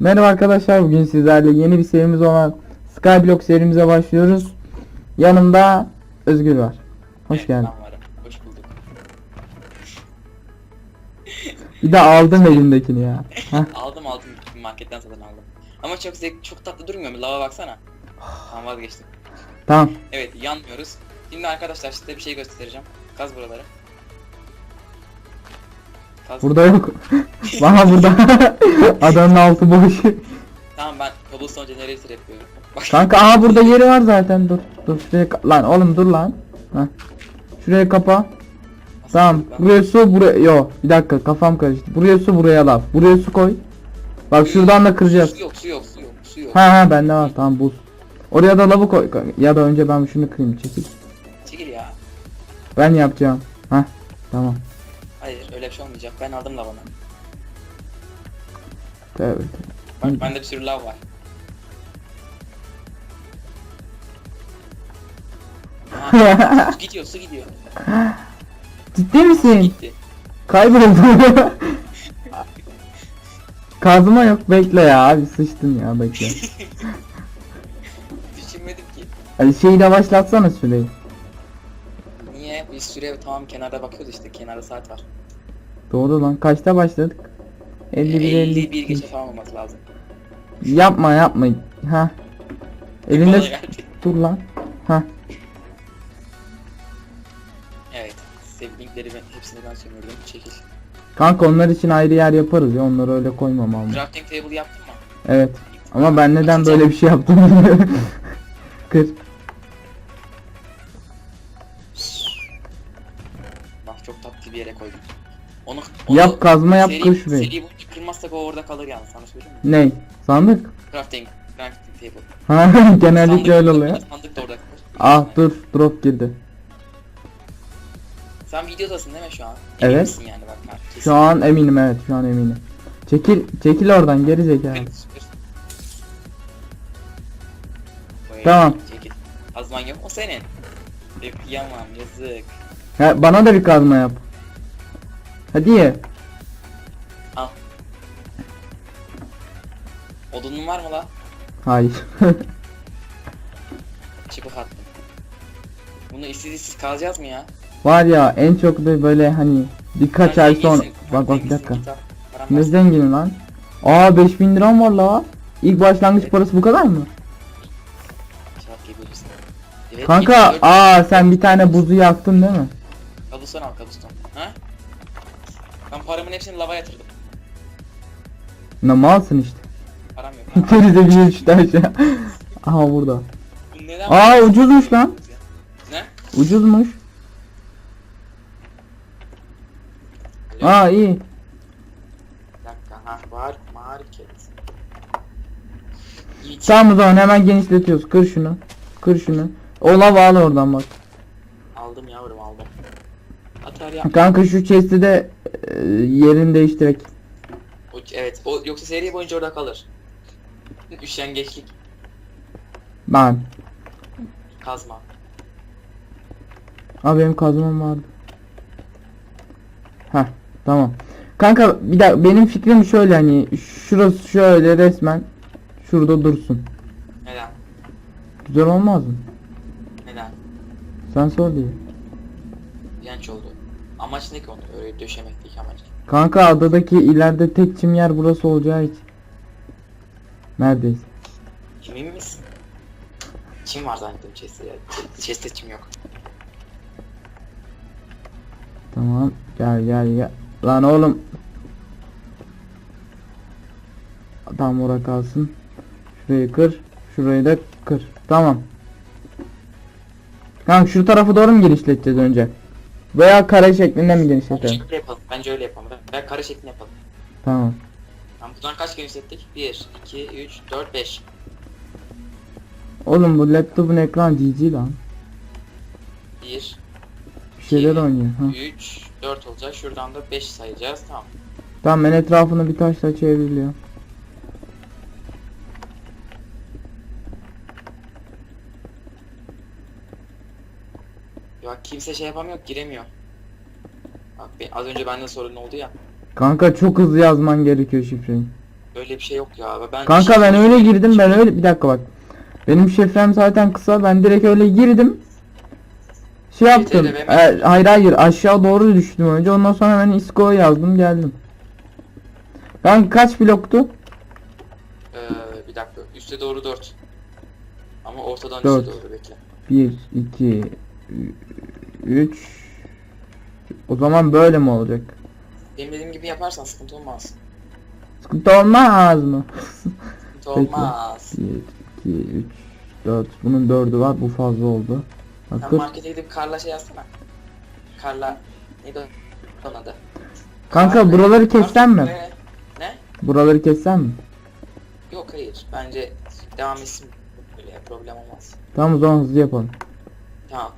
Merhaba arkadaşlar bugün sizlerle yeni bir serimiz olan Skyblock serimize başlıyoruz. Yanımda Özgür var. Hoş Evet, geldin. Hoş bulduk. Bir de aldım elimdekini ya. Aldım aldım marketten satın aldım. Ama çok zevk, çok tatlı durmuyor mu? Lava baksana. Tamam vazgeçtim. Tamam. Evet yanmıyoruz. Şimdi arkadaşlar size bir şey göstereceğim. Kaz buraları. Kaz. Burada yok. Bana burada. Adanın altı boş. Tamam ben cobblestone generator yapıyorum. Bak Kanka aha burada yeri var zaten dur. Dur şuraya ka- lan oğlum dur lan. Heh. Şuraya kapa. Tamam. Buraya su buraya yo bir dakika kafam karıştı. Buraya su buraya lav. Buraya su koy. Bak şuradan da kıracağız. Su yok su yok su yok su yok. Ha ha bende var tamam buz. Oraya da lavı koy. Ya da önce ben şunu kırayım çekil. Çekil ya. Ben yapacağım. Ha tamam. Öyle bir şey olmayacak. Ben aldım lavanı. Evet. Bak bende bir sürü lav var. Ha, su gidiyor su gidiyor. Ciddi misin? Gitti. Kayboldu. Kazma yok bekle ya abi sıçtın ya bekle. Düşünmedim ki. Hadi şeyi de başlatsana süreyi. Niye? Biz süre tamam kenarda bakıyoruz işte. Kenarda saat var. Doğru lan kaçta başladık? 51 51 50. geçe falan olması lazım. Yapma yapma. Ha. Elinde geldi. dur lan. Ha. Evet. Sevdiğimleri ben, hepsini ben sömürdüm. Çekil. Kanka onlar için ayrı yer yaparız ya onları öyle koymam ama. Crafting table yaptın mı? Evet. Ama ben neden böyle bir şey yaptım. Kır. Bak çok tatlı bir yere koydum. Onu, onu Yap kazma yap seri, kır şurayı. Seri boyunca kırmazsak o orada kalır yani sana söyleyeyim mi? Ney? Sandık? Crafting, crafting table. Ha genellikle Sandık öyle oluyor. Sandık da orada kalır. Ah dur drop girdi. Sen videodasın değil mi şu an? Evet. Emin misin yani bak. kesin. Şu an eminim evet şu an eminim. Çekil çekil oradan geri zekalı. Evet, Tamam. Çekil. Azman yok o senin. Yapıyamam yazık. Ha, bana da bir kazma yap. Hadi ye. Al. Odunun var mı la? Hayır. Çıpık attım. Bunu işsiz işsiz mı ya? Var ya en çok da böyle hani birkaç ay sonra. Bak bak bir dakika. Ne var. zengini lan? Aa 5000 liram var la. İlk başlangıç parası bu kadar mı? Evet, Kanka aa sen bir tane buzu yaktın değil mi? Kabuston al kabuston. Ha? Ben paramın hepsini lava yatırdım. Ne malsın işte. Param yok. ha. Gerize bir düştü aşağı. Aha burada. Bu neden Aa ucuzmuş lan. Ne? Ucuzmuş. Alo? Aa iyi. Bir dakika ha var market. Yiğit. Tamam o zaman hemen genişletiyoruz. Kır şunu. Kır şunu. O lava al oradan bak. Aldım yavrum aldım. Atar ya. Kanka şu chest'i de e, yerini değiştirek. O, evet o yoksa seri boyunca orada kalır. Üşengeçlik Ben. kazma. Abi benim kazmam vardı. Heh tamam. Kanka bir daha benim fikrim şöyle hani şurası şöyle resmen şurada dursun. Neden? Güzel olmaz mı? Neden? Sen sor diye. Yanlış oldu. Amaç ne ki onu öyle döşemekteki amaç. Kanka adadaki ileride tek çim yer burası olacağı için. Neredeyse. Emin misin? Çim var zannettim chest'te ya. Chest'te çim yok. Tamam gel gel gel. Lan oğlum. Tam orada kalsın. Şurayı kır. Şurayı da kır. Tamam. Kanka şu tarafı doğru mu genişleteceğiz önce? Veya kare şeklinde mi genişletelim? öyle yapalım. Bence öyle yapalım. Veya kare şeklinde yapalım. Tamam. Tamam buradan kaç genişlettik? 1, 2, 3, 4, 5. Oğlum bu laptopun ekran GG lan. 1, Bir şeyler oynuyor. Ha. 3, 4 olacak. Şuradan da 5 sayacağız. Tamam. Tamam ben etrafını bir taşla çevriliyor. Ya kimse şey yapamıyor, giremiyor. Bak be- az önce bende sorun oldu ya. Kanka çok hızlı yazman gerekiyor şifreyi. Öyle bir şey yok ya. Ben Kanka ben öyle girdim ben öyle bir dakika bak. Benim şifrem zaten kısa ben direkt öyle girdim. Şey yaptım. TLB mi? E, hayır hayır aşağı doğru düştüm önce ondan sonra ben ISKO yazdım geldim. Ben kaç bloktu? Ee, bir dakika. Üste doğru 4. Ama ortadan Dört. üste doğru bekle. 1 2 3 O zaman böyle mi olacak? Benim dediğim gibi yaparsan sıkıntı olmaz. Sıkıntı olmaz mı? Sıkıntı olmaz. 1 2 3 4 Bunun 4'ü var bu fazla oldu. Sen Bakın. markete gidip Karla şey yazsana. Karla neydi onun adı? Kanka Karla- buraları kessen mi? Ne? Ne? Buraları kessen mi? Yok hayır. Bence devam etsin. Böyle problem olmaz. Tamam o zaman hızlı yapalım. Tamam.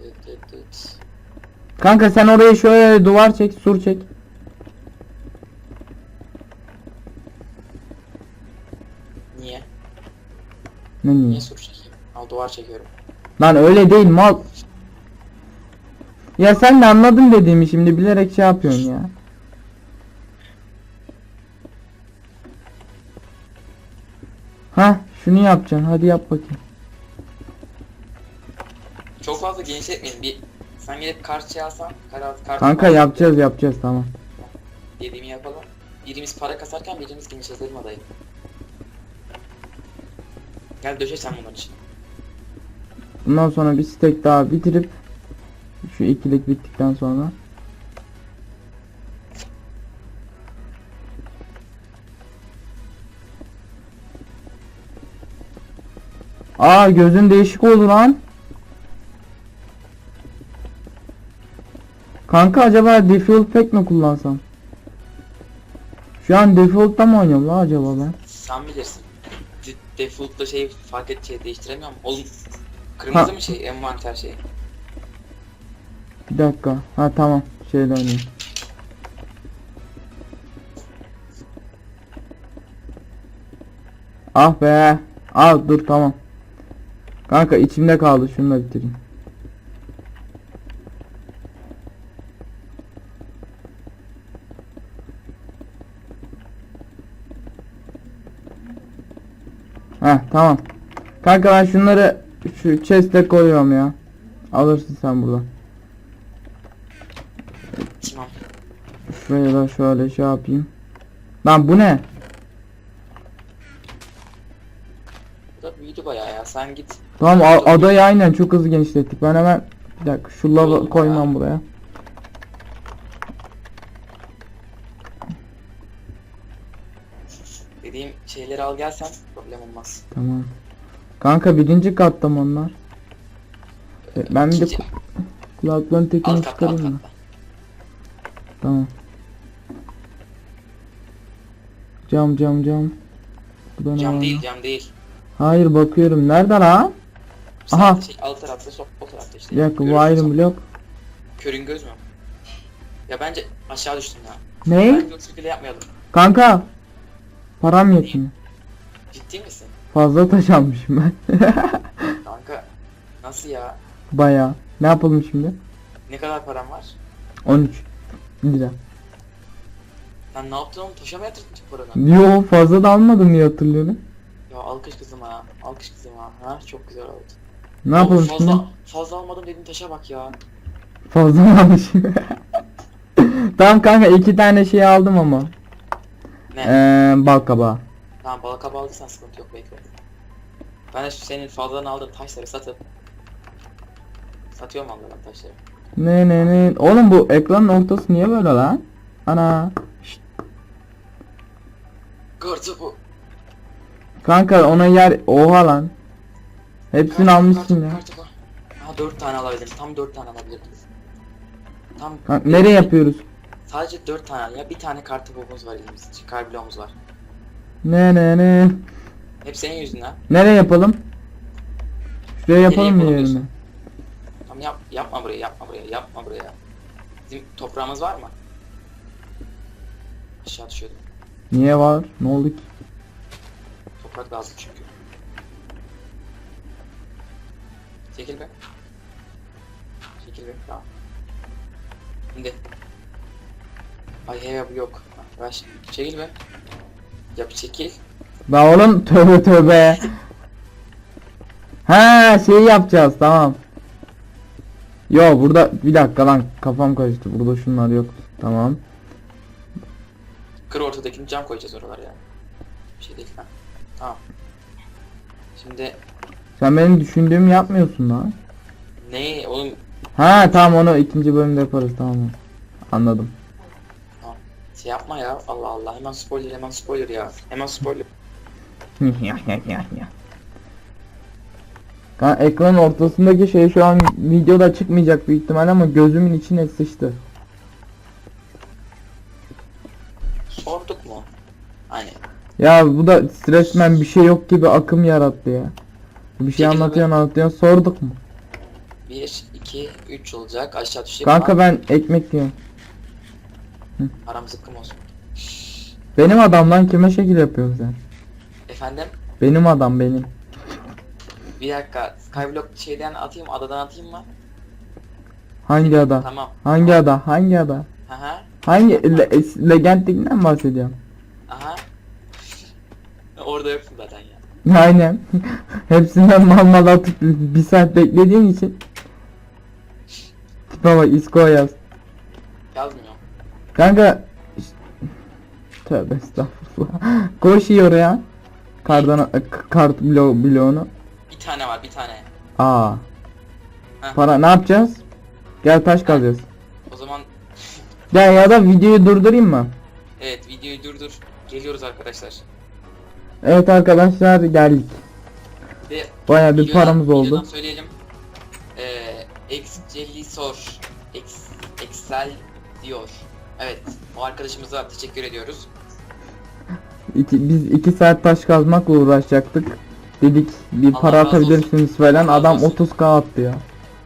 Dıt dıt dıt. Kanka sen oraya şöyle duvar çek, sur çek. Niye? Ne niye? Niye sur çekeyim? Al duvar çekiyorum. Lan öyle değil mal. Ya sen de anladın dediğimi şimdi bilerek şey yapıyorsun ya. Ha, şunu yapacaksın. Hadi yap bakayım. Çok fazla genişletmeyin. Bir sen gelip kart şey alsan, kart, kart Kanka yapacağız yapacağız tamam. Dediğimi yapalım. Birimiz para kasarken birimiz genişletelim adayı. Gel döşe sen bunların için. Bundan sonra bir stack daha bitirip şu ikilik bittikten sonra Aa gözün değişik oldu lan. Kanka acaba default pack mi kullansam? Şu an default'ta mı oynuyorum la acaba ben? Sen bilirsin. De- Default'ta şey fark et şey değiştiremiyor mu? Oğlum kırmızı Ha. mı şey envanter şey? Bir dakika. Ha tamam. Şeyle oynayayım. Ah be. Al dur tamam. Kanka içimde kaldı. Şunu da bitireyim. Heh tamam. Kanka ben şunları şu chest'e koyuyorum ya. Alırsın sen buradan. Tamam. Şuraya da şöyle şey yapayım. Lan bu ne? Bu da büyüdü bayağı ya. Sen git. Tamam adayı aynen çok hızlı genişlettik. Ben hemen bir dakika şu lava koymam ya. buraya. Al gelsen problem olmaz. Tamam. Kanka birinci katta mı onlar? E, ben bir de ku- kulaklığın tekini alt çıkarayım mı? Tamam. Cam cam cam. Bu da ne Cam değil lan? cam değil. Hayır bakıyorum. Nerede lan? Aha. Şey, alt tarafta sol tarafta işte. Bir dakika bu iron sen. blok. Körün göz mü? Ya bence aşağı düştün ya. Ne? Bence o şekilde yapmayalım. Kanka. Param yetmiyor. Ciddi misin? Fazla taş almışım ben. Kanka nasıl ya? Baya. Ne yapalım şimdi? Ne kadar param var? 13 lira. Sen ne yaptın oğlum? Taşa mı yatırdın tüm paranı? Yo fazla da almadım diye hatırlıyorum. Ya alkış kızım ha. Alkış kızım ha. Ha çok güzel oldu. Ne Oğlum yapalım fazla, şimdi? Fazla almadım dediğin taşa bak ya. Fazla mı almışım? tamam kanka iki tane şey aldım ama. Ne? Ee, bal kabağı. Tamam balık kabı aldıysan sıkıntı yok bekle. Ben de şu senin fazladan aldığın taşları satıp Satıyorum ben taşları. Ne ne ne. Oğlum bu ekranın ortası niye böyle lan? Ana. Şşt. Kartı bu. Kanka ona yer oha lan. Hepsini almışsın ya. Kartı bu. Ha 4 tane alabilirim. Tam 4 tane alabilirim. Tam Kanka, nereye yapıyoruz? Sadece 4 tane ya bir tane kartı bobumuz var elimizde. Karbulomuz var. Ne ne ne. Hep senin yüzünden. Nereye yapalım? Şuraya yapalım mı yerine? Tamam yap yapma buraya yapma buraya yapma buraya. Bizim toprağımız var mı? Aşağı düşüyordum. Niye var? Ne oldu ki? Toprak lazım çünkü. Çekil be. Çekil be. Tamam. Şimdi. Ay he bu yok. Ver çekil be. Yap çekil. La oğlum tövbe tövbe. Ha şey yapacağız tamam. Yo burada bir dakika lan kafam karıştı. Burada şunlar yok. Tamam. Kır ortadakini cam koyacağız oralara ya. Bir şey değil ha. Tamam. Şimdi Sen benim düşündüğümü yapmıyorsun lan. ne oğlum Ha tamam onu ikinci bölümde yaparız tamam. Anladım. Şey yapma ya. Allah Allah. Hemen spoiler hemen spoiler ya. Hemen spoiler. Kan ekranın ortasındaki şey şu an videoda çıkmayacak büyük ihtimal ama gözümün içine sıçtı. sorduk mu? Hani. Ya bu da resmen bir şey yok gibi akım yarattı ya. Bir şey Çekil anlatıyorsun anlatıyorsun sorduk mu? 1 2 3 olacak. Aşağı düşecek Kanka ben ekmek diyorum. aram zıkkım olsun. Benim adamdan kime şekil yapıyorsun sen? Efendim Benim adam benim. bir dakika Skyblock şeyden atayım adadan atayım mı? Hangi ada? Tamam. Hangi ada? Hangi ada? Aha Hangi le legendliğinden bahsediyorum. aha. Orada yoksun zaten ya. Aynen. Hepsinden mal mal atıp bir saat beklediğin için. Tipe bak isko yaz. Kanka Tövbe estağfurullah. Koş iyi oraya. Kardan kart blo bloğunu. Bir tane var bir tane. Aa. Heh. Para ne yapacağız? Gel taş kazacağız. O zaman Gel ya da videoyu durdurayım mı? evet videoyu durdur. Geliyoruz arkadaşlar. Evet arkadaşlar geldik. Ve Baya bir paramız oldu. söyleyelim. Ee, Ex, Excel diyor. Evet, o arkadaşımıza teşekkür ediyoruz. İki, biz iki saat taş kazmakla uğraşacaktık. Dedik bir Allah para razı atabilirsiniz falan. Allah razı Adam olsun. 30k attı ya.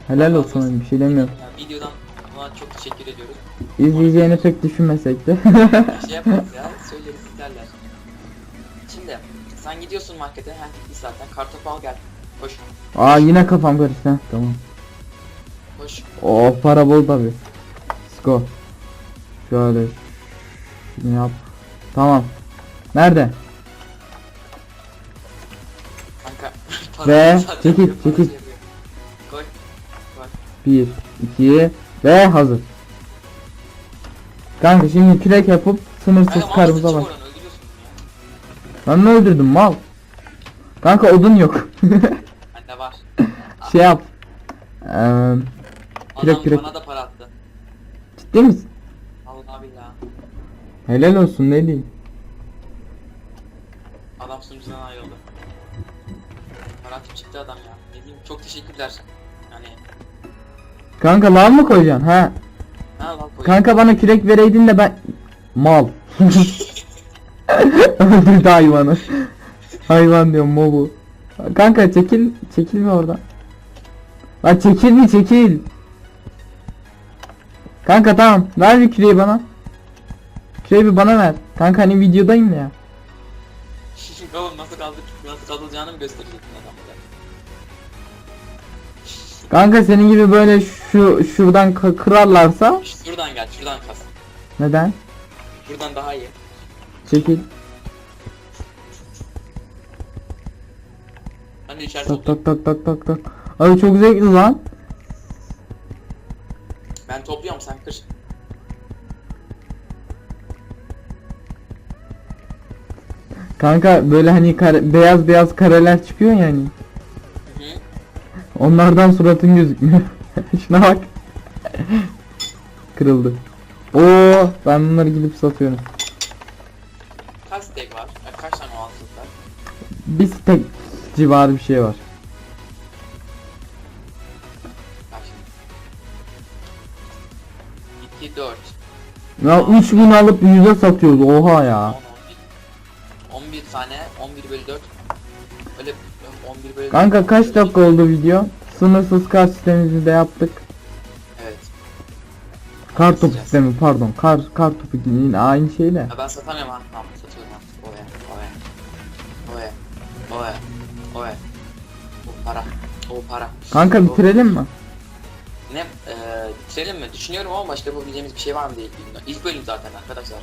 Helal Allah olsun razı bir şey demiyorum. Ya, videodan ona çok teşekkür ediyoruz. İzleyeceğini pek düşünmesek de. Bir şey yaparız ya, söyleriz isterler. Şimdi sen gidiyorsun markete, her bir zaten kartopu al gel. Koş, Aa yine kafam karıştı. Tamam. koş. O para bol tabi. Let's go. Şöyle. Şunu yap. Tamam. Nerede? Kanka. Ve çekil, çekil. yapıyor. Koy. Bir, iki ve hazır. Kanka şimdi kürek yapıp sınırsız Kanka karımıza bak. Ben ne öldürdüm mal? Kanka odun yok. Bende var. şey yap. Eee Kürek, Adam kürek. bana da para attı. ciddi misin? Helal olsun ne diyeyim. Adam sunucudan ayrıldı. Para atıp çıktı adam ya. Ne diyeyim çok teşekkürler. Yani Kanka lan mı koyacaksın? Ha. koyayım. Kanka bana kürek vereydin de ben mal. Öldürdü hayvanı. Hayvan diyorum mobu. Kanka çekil çekil mi oradan? Lan çekil mi çekil. Kanka tamam ver bir küreği bana. Küreği bir bana ver. Kanka hani videodayım ya. Oğlum nasıl kaldık nasıl kalacağını mı gösterecektin adamlara? Kanka senin gibi böyle şu şuradan k- kırarlarsa Şuradan gel şuradan kas. neden? Buradan daha iyi. Çekil. Ben de içeri Tak toplayayım. tak tak tak tak tak. Abi çok zevkli lan. Ben topluyorum sen kır. Kanka böyle hani kare- beyaz beyaz kareler çıkıyor yani. Hı hı. Onlardan suratın gözükmüyor. Şuna bak. Kırıldı. Oo, ben bunları gidip satıyorum. Kaç steak var? Ya, kaç tane var? Bir tek civarı bir şey var. Şimdi. 2, 4, Ya 3000 alıp 100'e satıyoruz. Oha 10, ya. 11. 11 tane, 11 bölü 4. Öyle 11 bölü Kanka kaç dakika oldu video? Sınırsız kar sistemimizi de yaptık. Evet. Kar topu sistemi pardon. Kar kar topu yine aynı şeyle. Ya ben satamıyorum ha. Tamam satıyorum artık. Oya, oya. Oya, oya, oya. O para. O para. Kanka bitirelim mi? Ne? Eee bitirelim mi? Düşünüyorum ama başka yapabileceğimiz bir şey var mı diye bilmiyorum. İlk bölüm zaten arkadaşlar.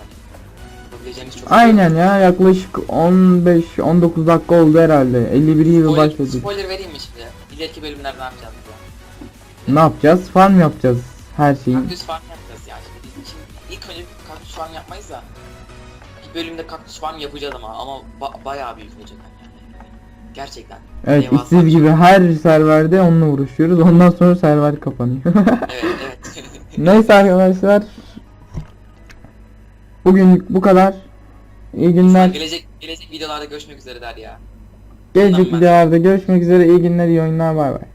Yapabileceğimiz çok Aynen ya yaklaşık 15-19 dakika oldu herhalde. 51 gibi Spoiler, başladık. spoiler vereyim mi şimdi? İleriki bölümlerde ne yapacağız ya? Ne yapacağız? Farm yapacağız her şeyi. Kaktüs farm yapacağız ya. Şimdi, şimdi ilk önce kaktüs farm yapmayız da. Bir bölümde kaktüs farm yapacağız ama ama ba- bayağı büyük olacak yani. Gerçekten. Evet Devasa bir şey. gibi her serverde onunla uğraşıyoruz. Ondan sonra server kapanıyor. Evet evet. Neyse arkadaşlar. Bugün bu kadar. İyi günler. gelecek gelecek videolarda görüşmek üzere der ya. Gelecek videolarda görüşmek üzere. İyi günler, iyi oyunlar. Bay bay.